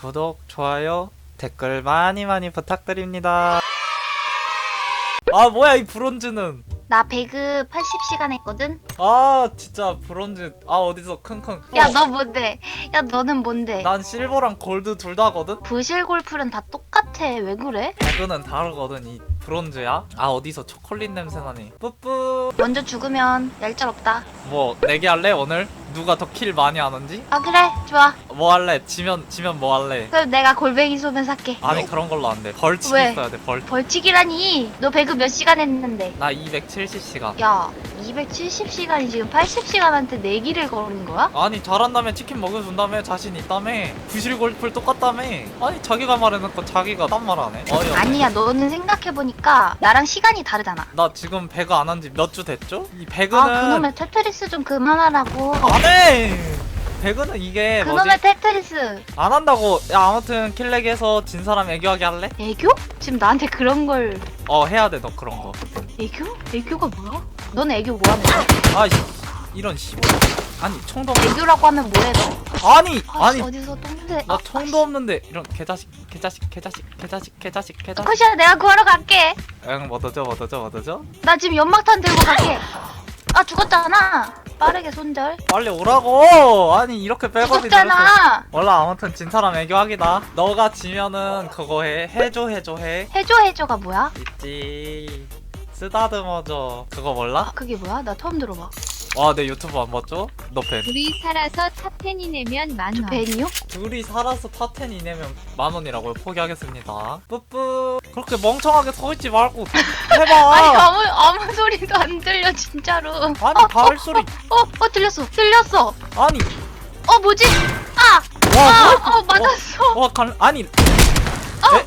구독, 좋아요, 댓글 많이 많이 부탁드립니다. 아 뭐야 이 브론즈는 나 배그 80시간 했거든? 아 진짜 브론즈 아 어디서 킁킁 야, 어, 너 뭔데? 야, 너는 뭔데? 난 실버랑 골드 둘 다거든? 부실 골프는 다 똑같아. 왜 그래? 배그는 다르거든 이 브론즈야 아 어디서 초콜릿 냄새 나니 뿌뿌 먼저 죽으면 얄짤 없다. 뭐 내기 할래 오늘? 누가 더 킬 많이 하는지? 아, 그래. 좋아. 뭐 할래? 지면 지면 뭐 할래? 그럼 내가 골뱅이 소면 살게. 아니 그런 걸로 안돼 벌칙 왜? 있어야 돼 벌칙 벌칙이라니. 너 배그 몇 시간 했는데? 나 270시간 야, 270시간이 지금 80시간한테 내기를 거는 거야? 아니 잘한다며 치킨 먹여준다며 자신 있다며 부실 골프를 똑같다며 아니 자기가 말해놓고 자기가 딴말 하네 어이 아니야, 너는 생각해보니까 나랑 시간이 다르잖아. 나 지금 배그 안 한 지 몇 주 됐죠? 이 배그는 아, 그놈의 테트리스 좀 그만하라고. 안해 배그는 이게 뭐지? 그놈의 테트리스. 안 한다고 야 아무튼 킬렉에서 진 사람 애교하게 할래? 애교? 지금 나한테 그런 걸 어 해야 돼 너 그런 거 애교? 애교가 뭐야? 넌 애교 뭐 하는 거야? 아이 이런 씨 아니 총도 없 애교라고 하면 뭐해 너? 아니 아, 아니 어디서 똥대? 나 총도 없는데 이런 개자식 개자식 개자식 개자식 개자식 개자식 코시야 내가 구하러 갈게. 응 뭐더죠 뭐더죠 뭐더죠 나 지금 연막탄 들고 갈게. 아 죽었잖아. 빠르게 손절. 빨리 오라고 아니 이렇게 느려서 죽었잖아. 몰라 아무튼 진 사람 애교하기다 너가 지면은 그거 해 해줘 해줘 해 해줘 해줘가 뭐야? 있지 쓰다듬어줘 그거 몰라? 아 그게 뭐야? 나 처음 들어봐. 와 내 유튜브 안 봤죠? 너팬 둘이 살아서 탑10이 내면 만 원. 벤이요? 둘이 살아서 탑10 이내면 만 원이라고요 포기하겠습니다 뿌뿌 그렇게 멍청하게 서있지 말고 아니 해봐 아무 아무 소리도 안 들려 진짜로. 어, 아니 발소리 어, 어 들렸어. 들렸어. 아니 어 뭐지? 아, 와 아, 어 맞았어. 와, 간, 아니.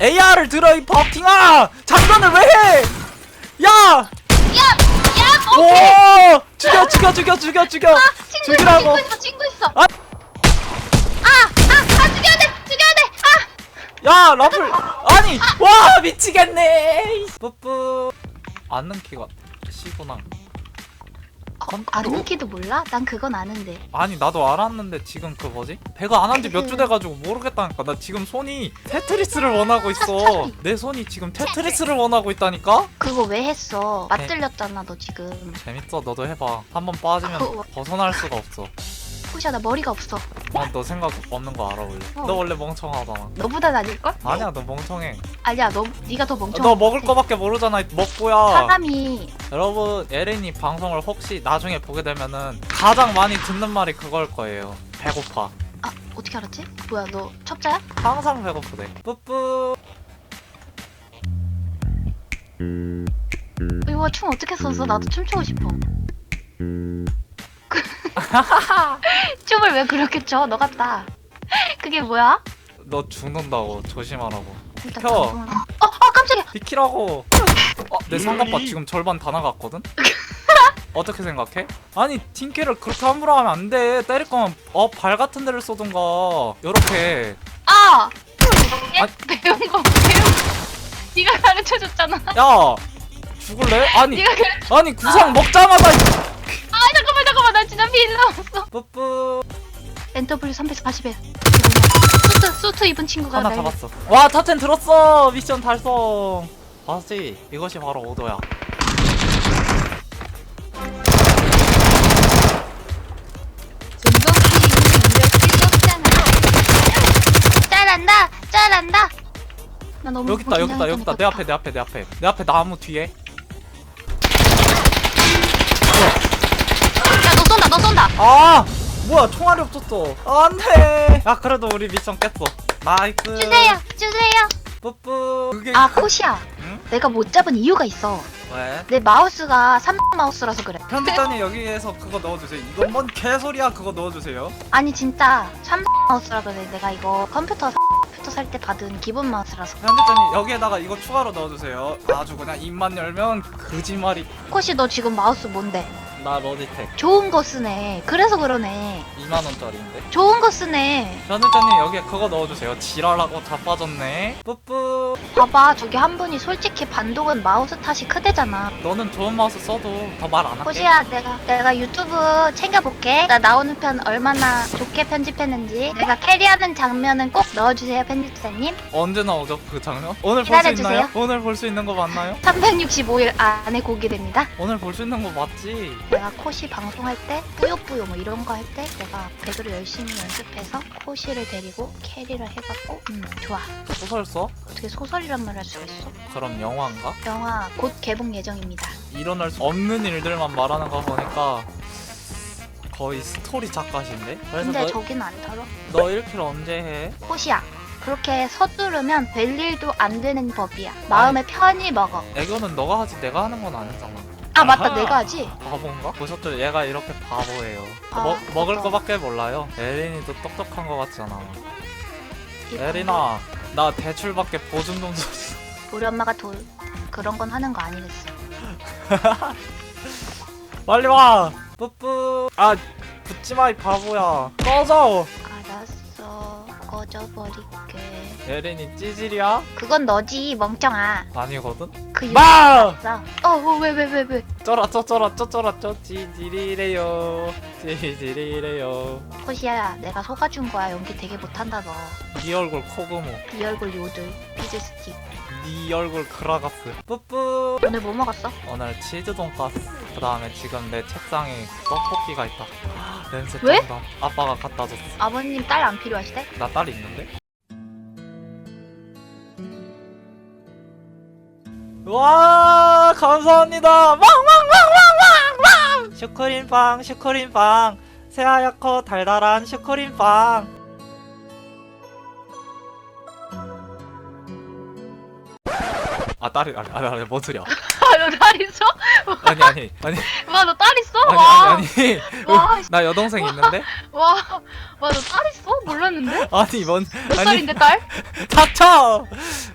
에, AR을 들어, 이 버킹아! 장전을 왜 해! 야! 야, 야, 오케이. 오! 죽여, 죽여, 죽여, 죽여, 죽여! 아, 친구 있어, 죽이라고. 친구 있어, 친구 있어. 아. 아, 아, 아, 죽여야 돼, 죽여야 돼. 아. 야, 라플! 아니! 와, 미치겠네! 뿌뿌. 안는 키가 C구나. 어, 아르미키도 몰라? 난 그건 아는데. 아니, 나도 알았는데 지금 그 뭐지? 배가 안 한 지 몇 주 돼가지고 모르겠다니까. 나 지금 손이 테트리스를 원하고 있어. 내 손이 지금 테트리스를 원하고 있다니까? 그거 왜 했어? 맞들렸잖아, 너 지금. 재밌어, 너도 해봐. 한 번 빠지면 어. 벗어날 수가 없어. 호시야, 나 머리가 없어. 난너 생각 없는 거 알아 원래. 어. 너 원래 멍청하잖아. 너보단 아닐걸? 아니야 너 멍청해. 아니야, 너, 네가 더 멍청해. 너 먹을 거밖에 모르잖아 이 먹고야. 사람이 여러분 에렌이 방송을 혹시 나중에 보게 되면은 가장 많이 듣는 말이 그걸 거예요. 배고파. 아 어떻게 알았지? 뭐야 너 첩자야? 항상 배고프대. 뿌뿌. 이거 춤 어떻게 췄어? 나도 춤추고 싶어. 춤을 왜 그렇게 춰? 너 같다. 그게 뭐야? 너 죽는다고 조심하라고. 일단 어, 어 깜짝이야. 비키라고. 어, 내 상갑바 지금 절반 다 나갔거든. 어떻게 생각해? 아니 틴케를 그렇게 함부로 하면 안 돼. 때릴 거면 어 발 같은 데를 쏘든가. 요렇게. 아, 얘 아. 배운 거 배운. 거. 네가 가르쳐 줬잖아. 야 죽을래? 아니 네가 가르쳐. 아니 구상 먹자마자 아 필 남았어. 뿌뿌. NW 340에. 수트 수트 입은 친구가 하나 날- 잡았어. 와 타텐 들었어. 미션 달성. 봤지? 이것이 바로 오도야. 잘한다 잘한다. 나 너무 여기 있다 여기 있다 여기 있다. 내 앞에 내 앞에 내 앞에. 내 앞에 나무 뒤에 너 쏜다. 아 뭐야 총알이 없었어 안돼 야 그래도 우리 미션 깼어 나이스 주세요 주세요. 뿌뿌 그게 아 코시야. 응? 내가 못 잡은 이유가 있어. 왜? 내 마우스가 3 마우스라서 그래. 편집자님 여기에서 그거 넣어주세요 이건 뭔 개소리야 그거 넣어주세요 아니 진짜 3 마우스라 그래. 내가 이거 컴퓨터 사- 컴퓨터 살 때 받은 기본 마우스라서. 편집자님 여기에다가 이거 추가로 넣어주세요 아주 그냥 입만 열면 거짓말이 코시 너 지금 마우스 뭔데? 나 로지텍 좋은 거 쓰네. 그래서 그러네. 2만원짜리인데 좋은 거 쓰네. 편집자님 여기에 그거 넣어주세요 지랄하고 자빠졌네 뿌뿌 봐봐, 저기 한 분이 솔직히 반동은 마우스 탓이 크대잖아. 너는 좋은 마우스 써도 더 말 안 할게 호시야, 내가 내가 유튜브 챙겨볼게. 나 나오는 편 얼마나 좋게 편집했는지. 내가 캐리하는 장면은 꼭 넣어주세요, 편집자님. 언제 나오죠 그 장면? 오늘 볼 수 기다려주세요. 있나요? 오늘 볼 수 있는 거 맞나요? 365일 안에 공개됩니다. 오늘 볼 수 있는 거 맞지? 내가 코시 방송할 때 뿌요뿌요 뭐 이런 거 할 때 내가 배그를 열심히 연습해서 코시를 데리고 캐리를 해갖고 음 좋아 소설 써? 어떻게 소설이란 말 할 수가 있어 그럼 영화인가? 영화 곧 개봉 예정입니다 일어날 수 없는 일들만 말하는 거 보니까 거의 스토리 작가신데? 그래서 근데 너, 저기는 안 털어 너 1킬 언제 해? 코시야 그렇게 서두르면 될 일도 안 되는 법이야 마음에 편히 먹어 애교는 너가 하지 내가 하는 건 아니잖아 아 맞다 아하. 내가 하지 바본가? 보셨죠? 얘가 이렇게 바보예요 아, 먹, 먹을. 거밖에 몰라요 에린이도 똑똑한 거 같잖아 이 에린아 나 대출밖에 보증 좀 줘. 우리 엄마가 돈 그런 건 하는 거 아니겠어 빨리 와 뿌뿌 아 붙지 마 이 바보야 꺼져 알았어 꺼져버릴게. 에린이 찌질이야? 그건 너지 멍청아. 아니거든? 그 마! 유튜브 어왜 왜왜 왜? 쩌라 쩌쩌라 쩌쩌라 쩌 찌질이래요. 찌질이래요. 코시야 내가 속아준 거야. 연기 되게 못한다 너. 네네 얼굴 코고모. 얼굴 요들. 피즈 스틱. 네 얼굴 그라가스. 뿌뿌. 오늘 뭐 먹었어? 오늘 치즈 돈가스. 그 다음에 지금 내 책상에 떡볶이가 있다 냄새 왜? 쩐다 아빠가 갖다 줬어. 아버님 딸 안 필요하시대? 나딸 있는데? 와 감사합니다. 왕왕왕왕왕왕! 슈크림빵 슈크림빵. 새하얗고 달달한 슈크림빵. 아 딸이 아니 아니 아니 뭔 소리야? 아 너 딸 있어? 아니 아니 아니 와 너 딸 있어? 아니 와, 아니 아니 와, 나 여동생 있는데 와, 와 너 딸 있어? 몰랐는데? 아니 뭔 몇 아니 살인데 딸? 닥쳐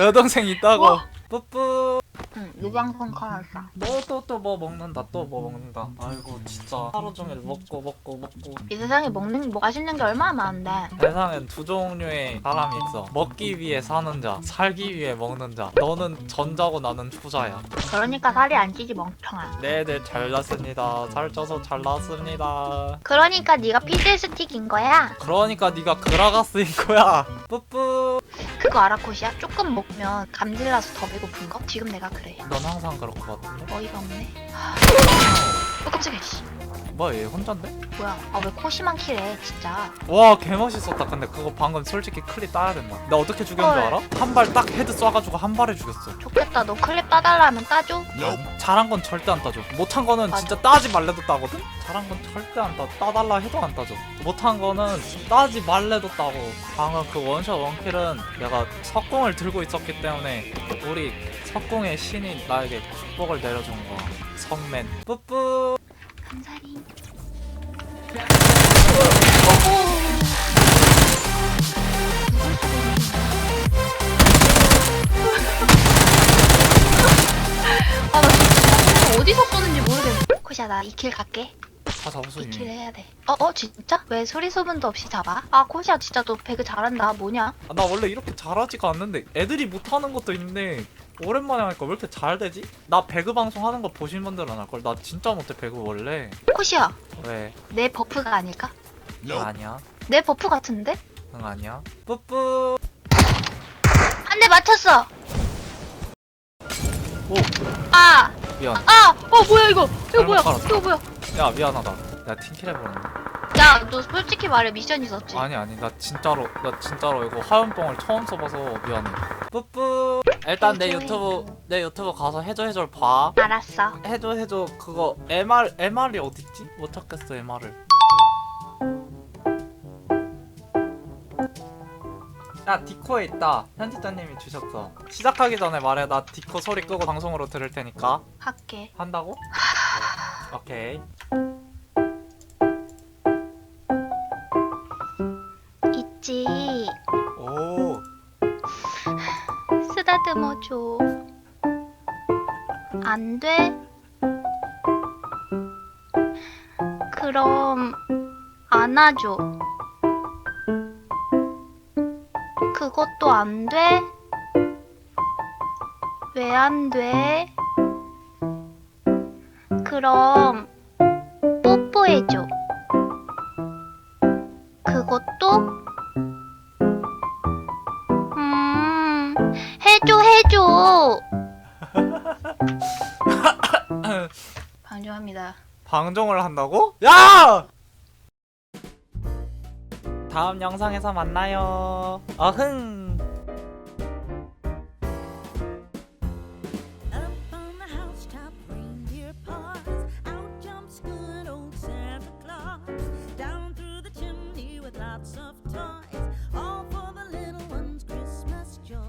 여동생 있다고 와. 뿌뿌 응 유방송 커놨어 너또 또 뭐 먹는다 또 뭐 먹는다. 아이고 진짜. 하루 종일 먹고 먹고 먹고. 이 세상에 먹는 뭐 맛있는 게 얼마나 많은데. 세상엔 두 종류의 사람이 있어. 먹기 위해 사는 자 살기 위해 먹는 자. 너는 전자고 나는 후자야. 그러니까 살이 안 찌지 멍청아. 네네 잘 났습니다. 살쪄서 잘 났습니다. 그러니까 네가 스틱인 거야? 그러니까 네가 그라가스인 거야. 뿌뿌 그거 알아 코시야? 조금 먹으면 감질나서 더 배고픈 거? 지금 내가 그래. 넌 항상 그럴 것 같은데? 어이가 없네. 어 깜짝이야 씨 뭐야 얘 혼잔데? 뭐야 아 왜 코시만 킬해 진짜 와 개멋있었다 근데 그거 방금 솔직히 클립 따야 된다 나 어떻게 죽였는 줄 헐. 알아? 한 발 딱 헤드 쏴가지고 한 발에 죽였어 좋겠다 너 클립 따달라 하면 따줘? 잘한 건 절대 안 따줘 못한 거는 맞아. 진짜 따지 말래도 따거든? 잘한 건 절대 안 따, 따달라 해도 안 따줘 못한 거는 따지 말래도 따고 방금 그 원샷 원킬은 내가 석궁을 들고 있었기 때문에 우리 석궁의 신이 나에게 축복을 내려준 거야 성맨 뿌뿌 모르겠네 코시야 나 2킬 갈게 다 잡았어 2킬 이미 해야 돼 어? 어 진짜? 왜 소리 소문도 없이 잡아? 아 코시야 진짜 너 배그 잘한다 뭐냐? 아, 나 원래 이렇게 잘하지가 않는데 애들이 못하는 것도 있는데 오랜만에 하니까 왜 이렇게 잘 되지? 나 배그 방송 하는 거 보신 분들은 알걸 나 진짜 못해 배그 원래 코시야 왜? 내 버프가 아닐까? 아니야 내 버프 같은데? 응 아니야 뿌뿌 한 대 맞췄어 오 아! 미안. 아! 어 뭐야 이거. 이거 뭐야? 깔았다. 이거 뭐야? 야 미안하다. 내가 팀킬 해버렸네. 야 너 솔직히 말해 미션 있었지? 아니 아니. 나 진짜로 나 진짜로 이거 화염병을 처음 써봐서 미안해. 뿌뿌. 일단 내 유튜브 내 유튜브 가서 해줘 해줘 봐. 알았어. 해줘 해줘. 그거 MR MR이 어딨지? 못 찾겠어 MR을 야 디코에 있다. 편집자님이 주셨어. 시작하기 전에 말해. 나 디코 소리 끄고 방송으로 들을 테니까. 할게. 한다고? 오케이. 있지. 오. 쓰다듬어 줘. 안 돼? 그럼 안아줘. 그것도 안 돼? 왜 안 돼? 그럼 뽀뽀해줘. 그것도? 음, 해줘, 해줘. 방종합니다. 방종을 한다고? 야! 다음 영상에서 만나요. 어흥.